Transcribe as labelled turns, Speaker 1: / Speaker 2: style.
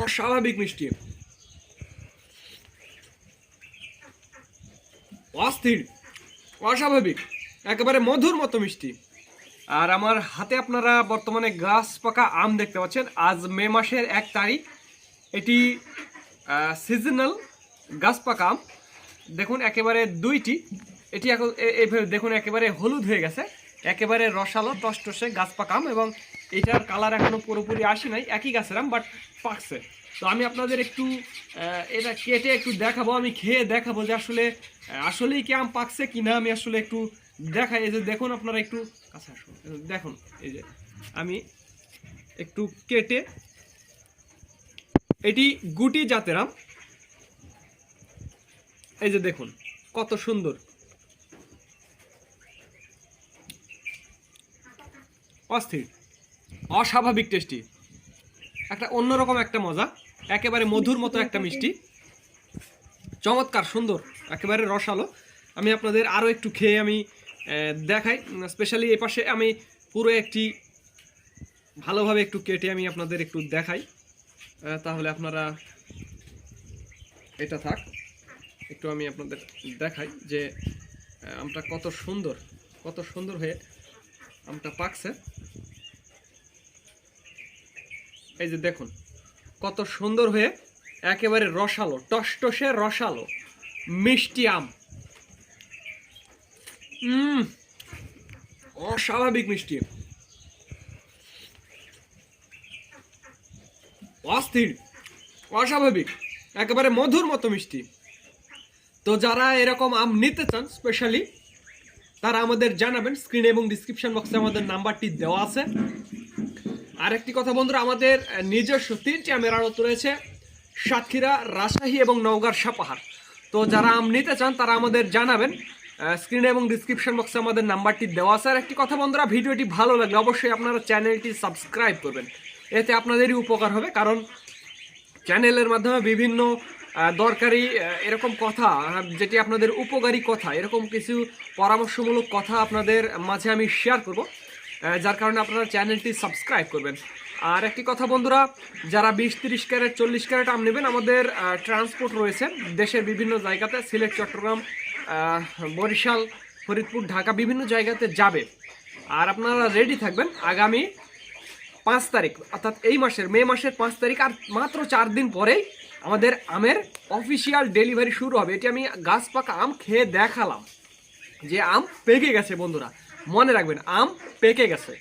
Speaker 1: অস্বাভাবিক মিষ্টি। অস্থির, অস্বাভাবিক, একেবারে মধুর মতো মিষ্টি। আর আমার হাতে আপনারা বর্তমানে গাছ পাকা আম দেখতে পাচ্ছেন। আজ মে মাসের এক তারিখ। এটি সিজনাল গাছ পাকা আম। দেখুন, একেবারে দুইটি। এটি এখন দেখুন, একেবারে হলুদ হয়ে গেছে। একেবারে রসালো, টসটসে গাছ পাকা আম এবং এটার কালার এখনও পুরোপুরি আসে নাই। একই গাছের আম বাট পাকছে। তো আমি আপনাদের একটু এটা কেটে একটু দেখাবো, আমি খেয়ে দেখাবো যে আসলে আসলেই কি আম পাকছে কিনা আমি আসলে একটু দেখাই। এই যে দেখুন আপনারা একটু, কাছে আসুন দেখুন, এই যে আমি একটু কেটে, এটি গুটি জাতের আম। এই যে দেখুন, কত সুন্দর। অস্থির, অস্বাভাবিক টেস্টি একটা অন্যরকম একটা মজা, একেবারে মধুর মতো একটা মিষ্টি। চমৎকার, সুন্দর, একেবারে রসালো। আমি আপনাদের আরও একটু খেয়ে আমি দেখাই। স্পেশালি এ পাশে আমি পুরো একটি ভালোভাবে একটু কেটে আমি আপনাদের একটু দেখাই। তাহলে আপনারা এটা থাক। একটু আমি আপনাদের দেখাই যে আমটা কত সুন্দর কত সুন্দর হয়ে আমটা পাকছে। এই যে দেখুন, কত সুন্দর হয়ে একেবারে রসালো, টসটসে রসালো, মিষ্টি আম। অস্বাভাবিক মিষ্টি। অস্থির, অস্বাভাবিক, একেবারে মধুর মতো মিষ্টি। তো যারা এরকম আম নিতে চান স্পেশালি তারা আমাদের জানাবেন স্ক্রিনে এবং ডিসক্রিপশন বক্সে আমাদের নাম্বারটি দেওয়া আছে। আরেকটি কথা বন্ধুরা, আমাদের নিজস্ব তিনটি আমের আড়ত রয়েছে, সাতক্ষীরা, রাজশাহী এবং নওগাঁর সাপাহার। তো যারা আম নিতে চান, তারা আমাদের জানাবেন স্ক্রিনে এবং ডিসক্রিপশন বক্সে আমাদের নাম্বারটি দেওয়া আছে। আর একটি কথা বন্ধুরা, ভিডিওটি ভালো লাগলে অবশ্যই আপনারা চ্যানেলটি সাবস্ক্রাইব করবেন। এতে আপনাদেরই উপকার হবে, কারণ চ্যানেলের মাধ্যমে বিভিন্ন দরকারি এরকম কথা, যেটি আপনাদের উপকারী কথা, এরকম কিছু পরামর্শমূলক কথা আপনাদের মাঝে আমি শেয়ার করব যার কারণে আপনারা চ্যানেলটি সাবস্ক্রাইব করবেন। আর একটি কথা বন্ধুরা, যারা বিশ, তিরিশ ক্যারেট, চল্লিশ ক্যারেট আম নেবেন, আমাদের ট্রান্সপোর্ট রয়েছে দেশের বিভিন্ন জায়গাতে, সিলেট, চট্টগ্রাম বরিশাল, ফরিদপুর, ঢাকা, বিভিন্ন জায়গাতে যাবে। আর আপনারা রেডি থাকবেন আগামী পাঁচ তারিখ, অর্থাৎ এই মাসের, মে মাসের পাঁচ তারিখ, আর মাত্র চার দিন পরেই আমাদের আমের অফিসিয়াল ডেলিভারি শুরু হবে। এটি আমি গাছ পাকা আম খেয়ে দেখালাম যে আম পেকে গেছে, বন্ধুরা। মনে রাখবেন, আম পেকে গেছে।